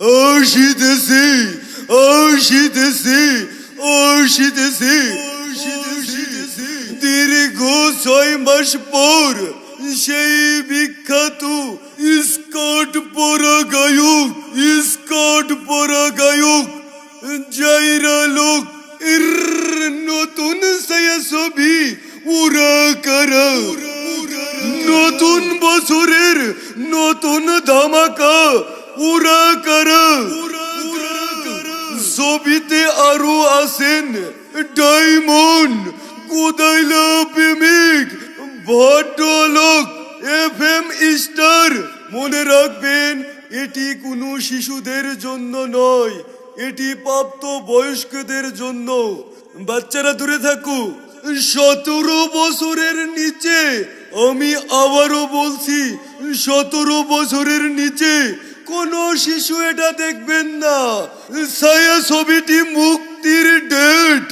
আসিতেছে আসিতেছে আসিতেছে দীর্ঘ ছয় মাস পর সেই বিখ্যাত স্কট পরা গায়ক স্কট পরা গায়ক জাইরা লোক নতুন ছায়া ছবি উড়া ছবিতে আরও আছেন ডায়মন্ড, কোদাইলা প্রেমিক, ভদ্রলোক এফ এম স্টার। মনে রাখবেন, এটি কোনো শিশুদের জন্য নয়, এটি প্রাপ্ত বয়স্কদের জন্য। বাচ্চারা দূরে থাকু সতেরো বছরের নিচে, আমি আবারও বলছি, সতেরো বছরের নিচে কোনো শিশু এটা দেখবেন না। ছায়া ছবিটি মুক্তির ডেট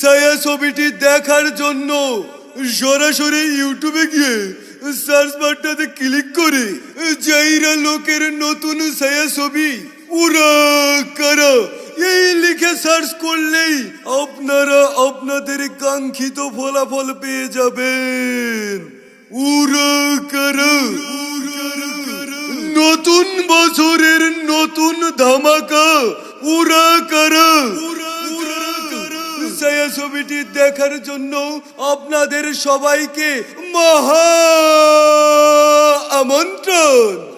ছায়া ছবিটি দেখার জন্য সরাসরি ইউটিউবে গিয়ে সার্চ বারটাতে ক্লিক করে জাইরা লোকের নতুন ছায়া ছবি উড়া কারা? এই লিখে সার্চ করলেই আপনারা আপনাদের কাঙ্ক্ষিত ফলাফল পেয়ে যাবেন। নতুন বছরের নতুন ধামাকা। উড়া কর? ছবিটি দেখার জন্য আপনাদের সবাইকে মহা আমন্ত্রণ।